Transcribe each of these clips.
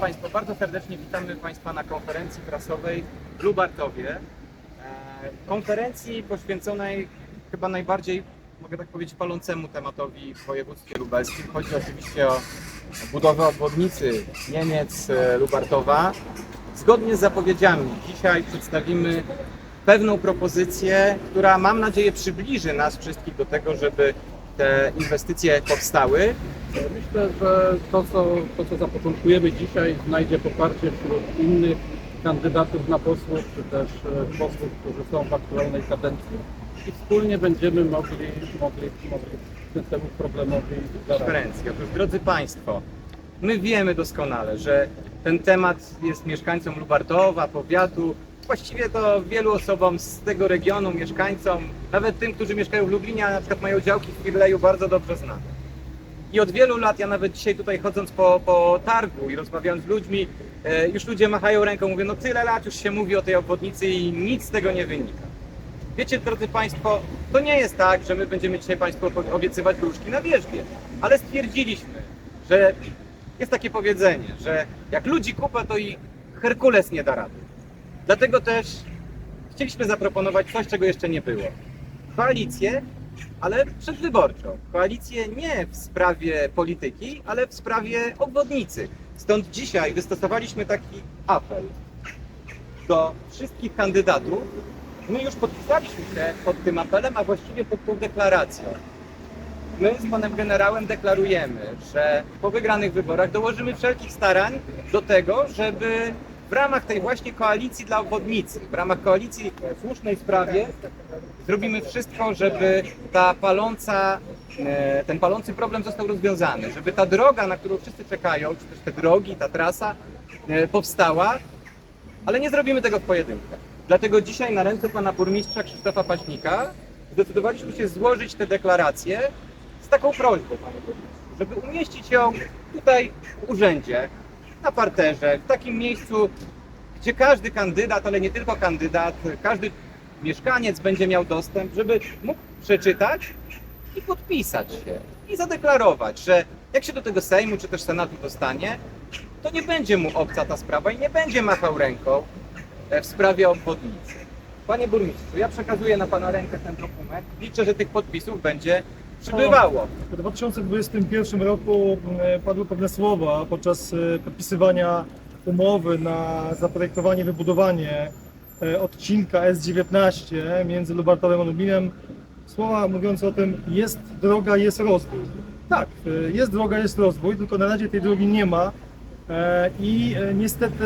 Państwo, bardzo serdecznie witamy Państwa na konferencji prasowej w Lubartowie. E, Konferencji poświęconej chyba najbardziej, mogę tak powiedzieć, palącemu tematowi w województwie lubelskim. Chodzi oczywiście o budowę obwodnicy Niemiec-Lubartowa. Zgodnie z zapowiedziami dzisiaj przedstawimy pewną propozycję, która mam nadzieję przybliży nas wszystkich do tego, żeby te inwestycje powstały. Myślę, że to co, to, co zapoczątkujemy dzisiaj, znajdzie poparcie wśród innych kandydatów na posłów, czy też e, posłów, którzy są w aktualnej kadencji i wspólnie będziemy mogli, mogli, mogli temu problemowi konferencji. Otóż, drodzy Państwo, my wiemy doskonale, że ten temat jest mieszkańcom Lubartowa, powiatu, właściwie to wielu osobom z tego regionu, mieszkańcom, nawet tym, którzy mieszkają w Lublinie, a na przykład mają działki w Firleju, bardzo dobrze znane. I od wielu lat, ja nawet dzisiaj tutaj chodząc po, po targu i rozmawiając z ludźmi, e, już ludzie machają ręką, mówią, no tyle lat już się mówi o tej obwodnicy i nic z tego nie wynika. Wiecie, drodzy Państwo, to nie jest tak, że my będziemy dzisiaj Państwu obiecywać gruszki na wierzbie, ale stwierdziliśmy, że jest takie powiedzenie, że jak ludzi kupa, to i Herkules nie da rady. Dlatego też chcieliśmy zaproponować coś, czego jeszcze nie było. Koalicję, ale przedwyborczą. Koalicję nie w sprawie polityki, ale w sprawie obwodnicy. Stąd dzisiaj wystosowaliśmy taki apel do wszystkich kandydatów, My już podpisaliśmy się pod tym apelem, a właściwie pod tą deklaracją. My z panem generałem deklarujemy, że po wygranych wyborach dołożymy wszelkich starań do tego, żeby w ramach tej właśnie koalicji dla obwodnicy, w ramach koalicji w słusznej sprawie zrobimy wszystko, żeby ta paląca, e, ten palący problem został rozwiązany, żeby ta droga, na którą wszyscy czekają, czy też te drogi, ta trasa e, powstała, ale nie zrobimy tego w pojedynkę. Dlatego dzisiaj na ręce pana burmistrza Krzysztofa Paźnika zdecydowaliśmy się złożyć tę deklarację z taką prośbą, panie burmistrzu, żeby umieścić ją tutaj w urzędzie, na parterze, w takim miejscu, gdzie każdy kandydat, ale nie tylko kandydat, każdy mieszkaniec będzie miał dostęp, żeby mógł przeczytać i podpisać się i zadeklarować, że jak się do tego Sejmu czy też Senatu dostanie, to nie będzie mu obca ta sprawa i nie będzie machał ręką e, w sprawie obwodnicy. Panie burmistrzu, ja przekazuję na pana rękę ten dokument. Liczę, że tych podpisów będzie przybywało. W 2021 roku e, padły pewne słowa podczas e, podpisywania umowy na zaprojektowanie, wybudowanie e, odcinka S19 między Lubartowem a Lublinem. Słowa mówiące o tym, jest droga, jest rozwój. Tak, jest droga, jest rozwój, tylko na razie tej drogi nie ma i niestety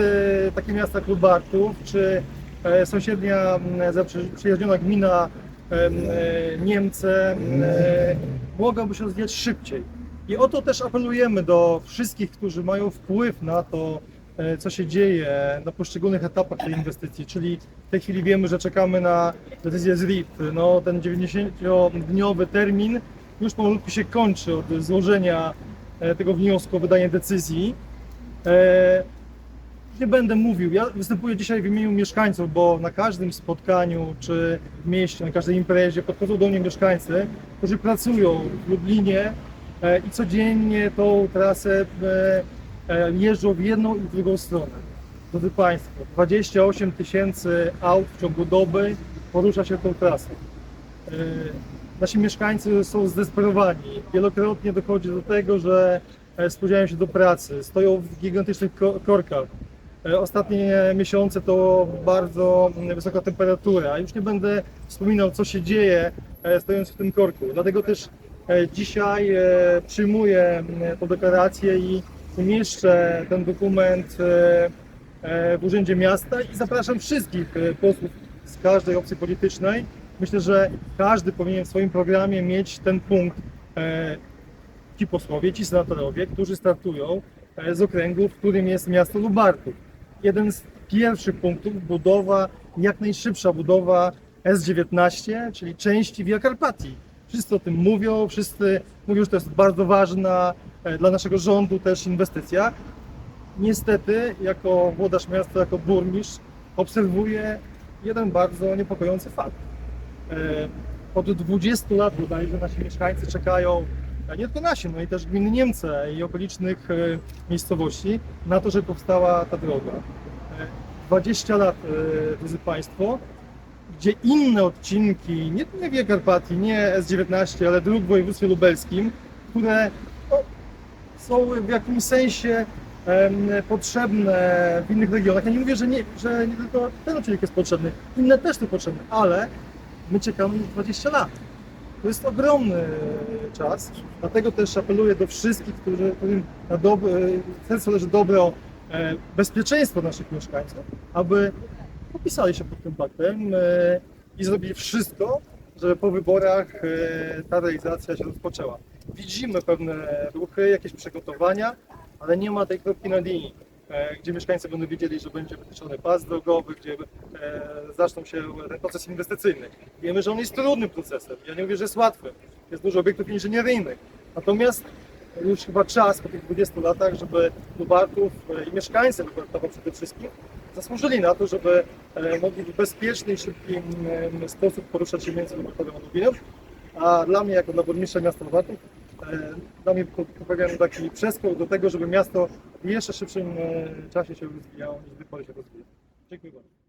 takie miasta jak Lubartów czy sąsiednia zaprzyjaźniona gmina Niemcy e, mogłaby się rozwijać szybciej. I o to też apelujemy do wszystkich, którzy mają wpływ na to, e, co się dzieje na poszczególnych etapach tej inwestycji. Czyli w tej chwili wiemy, że czekamy na decyzję z RIT. No, ten 90-dniowy termin już powolutku się kończy od złożenia e, tego wniosku o wydanie decyzji. Nie będę mówił. Ja występuję dzisiaj w imieniu mieszkańców, bo na każdym spotkaniu czy w mieście, na każdej imprezie podchodzą do mnie mieszkańcy, którzy pracują w Lublinie e, i codziennie tą trasę e, e, jeżdżą w jedną i w drugą stronę. Drodzy Państwo, 28 tysięcy aut w ciągu doby porusza się tą trasą. Nasi mieszkańcy są zdesperowani. Wielokrotnie dochodzi do tego, że spóźniają się do pracy, stoją w gigantycznych ko- korkach. E, Ostatnie miesiące to bardzo wysoka temperatura. Już nie będę wspominał, co się dzieje e, stojąc w tym korku. Dlatego też e, dzisiaj przyjmuję tę deklarację i umieszczę ten dokument w Urzędzie Miasta i zapraszam wszystkich posłów z każdej opcji politycznej. Myślę, że każdy powinien w swoim programie mieć ten punkt. Ci posłowie, ci senatorowie, którzy startują z okręgu, w którym jest miasto Lubartów. Jeden z pierwszych punktów budowa, jak najszybsza budowa S19, czyli części Via Carpatii. Wszyscy o tym mówią, wszyscy mówią, że to jest bardzo ważna e, dla naszego rządu też inwestycja. Niestety, jako włodarz miasta, jako burmistrz, obserwuję jeden bardzo niepokojący fakt. E, Od 20 lat bodajże nasi mieszkańcy czekają a nie tylko nasi, no i też gminy Niemce i okolicznych e, miejscowości na to, żeby powstała ta droga. E, 20 lat, e, drodzy Państwo, gdzie inne odcinki, nie, nie Via Carpatii, nie S19, ale dróg w województwie lubelskim, które no, są w jakimś sensie em, potrzebne w innych regionach. Ja nie mówię, że nie, że nie tylko ten odcinek jest potrzebny, inne też są potrzebne, ale my czekamy już 20 lat. To jest ogromny czas, dlatego też apeluję do wszystkich, którzy, którym na dobro, sercu leży dobro e, bezpieczeństwo naszych mieszkańców, aby popisali się pod tym paktem e, i zrobili wszystko, żeby po wyborach e, ta realizacja się rozpoczęła. Widzimy pewne ruchy, jakieś przygotowania, ale nie ma tej kropki na linii, e, gdzie mieszkańcy będą wiedzieli, że będzie wytyczony pas drogowy, gdzie e, zaczną się ten proces inwestycyjny. Wiemy, że on jest trudnym procesem. Ja nie mówię, że jest łatwy. Jest dużo obiektów inżynieryjnych. Natomiast już chyba czas po tych 20 latach, żeby Lubartów e, i mieszkańcy Lubartowa przede wszystkim zasłużyli na to, żeby e, mogli w bezpieczny i szybki sposób poruszać się między Lubartowem a Lubinem. A dla mnie, jako dla burmistrza miasta Lubartów, e, dla mnie pewien taki przeskok do tego, żeby miasto w jeszcze szybszym e, czasie się rozwijało niż pory się rozwija. Dziękuję bardzo.